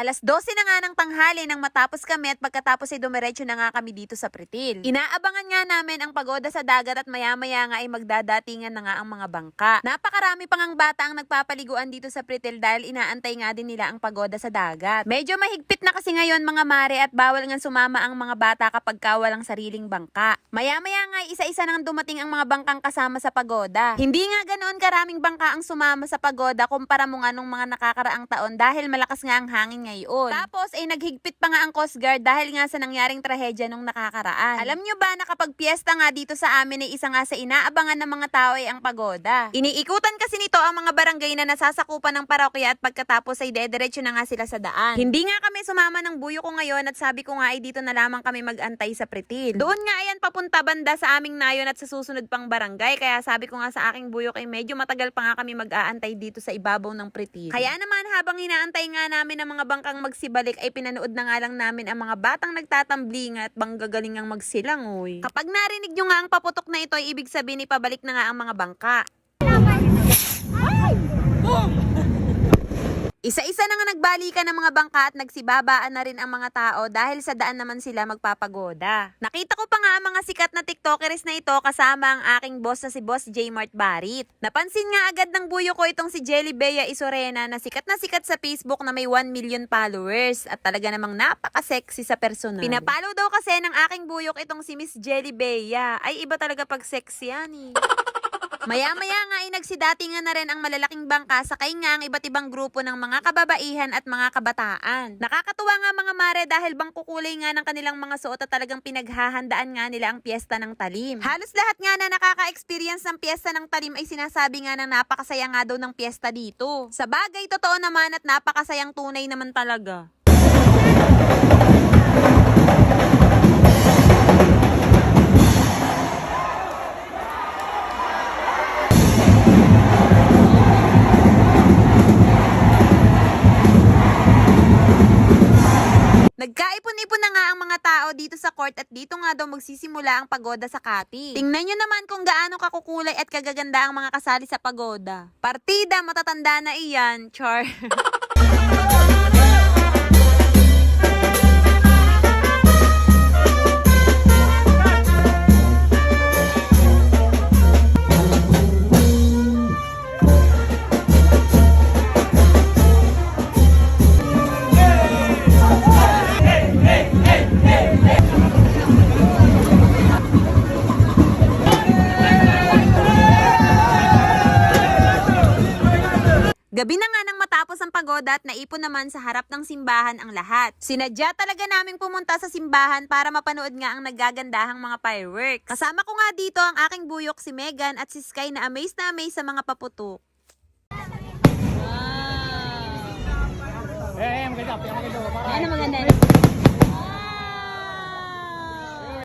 Alas 12 na nga ng tanghali nang matapos kami at pagkatapos ay dumiretso na nga kami dito sa Pritil. Inaabangan nga namin ang pagoda sa dagat at maya-maya nga ay magdadatingan na nga ang mga bangka. Napakarami pang ang bata ang nagpapaliguan dito sa Pritil dahil inaantay nga din nila ang pagoda sa dagat. Medyo mahigpit na kasi ngayon mga mare at bawal nga sumama ang mga bata kapag ka walang sariling bangka. Maya-maya nga isa-isa nang dumating ang mga bangkang kasama sa pagoda. Hindi nga ganoon karaming bangka ang sumama sa pagoda kumpara mo nga nung mga nakakaraang taon dahil malakas nga ang hangin ngayon. Tapos ay naghigpit pa nga ang Coast Guard dahil nga sa nangyaring trahedya nung nakakaraan. Alam nyo ba na kapag piyesta nga dito sa amin ay isa nga sa inaabangan ng mga tao ay ang pagoda. Iniikutan kasi nito ang mga barangay na nasasakupan ng parokya at pagkatapos ay dediretso na nga sila sa daan. Hindi nga kami sumama ng buyo ko ngayon at sabi ko nga ay dito na lamang kami mag-antay sa Pritil. Doon nga ayan papunta banda sa aming nayon at sa susunod pang barangay kaya sabi ko nga sa aking buyok ay medyo matagal pa nga kami mag-aantay dito sa ibabaw ng Pritil. Kaya naman habang inaantay nga namin ang mga bangkang magsibalik ay pinanood na nga lang namin ang mga batang nagtatambling at banggagaling ang magsilang uy. Kapag narinig nyo nga ang paputok na ito ay ibig sabihin ipabalik na nga ang mga bangka. Isa-isa na nga nagbalikan ng mga bangka at nagsibabaan na rin ang mga tao dahil sa daan naman sila magpapagoda. Nakita ko pa nga ang mga sikat na tiktokeres na ito kasama ang aking boss na si Boss J. Mart Barit. Napansin nga agad ng buyo ko itong si Jelly Bea Isorena na sikat na sikat sa Facebook na may 1 million followers at talaga namang napaka-sexy sa personal. Pinapalo daw kasi ng aking buyok itong si Miss Jelly Bea. Ay iba talaga pag sexy yan eh. Maya-maya nga ay nagsidatingan na rin ang malalaking bangka sakay nga ang iba't ibang grupo ng mga kababaihan at mga kabataan. Nakakatuwa nga mga mare dahil bang kukulay nga ng kanilang mga suot at talagang pinaghahandaan nga nila ang piyesta ng talim. Halos lahat nga na nakaka-experience ng piyesta ng talim ay sinasabi nga ng napakasaya nga daw ng piyesta dito. Sa bagay, totoo naman at napakasayang tunay naman talaga. Nagkaipon-ipon na nga ang mga tao dito sa court at dito nga daw magsisimula ang pagoda sa Kati. Tingnan nyo naman kung gaano kakukulay at kagaganda ang mga kasali sa pagoda. Partida, matatanda na iyan, char. Gabi na nga nang matapos ang pagoda at naipon naman sa harap ng simbahan ang lahat. Sinadya talaga naming pumunta sa simbahan para mapanood nga ang nagagandahang mga fireworks. Kasama ko nga dito ang aking buyok si Megan at si Sky na amazed na amazed sa mga paputok. Eh, maganda. Maganda. Ano maganda?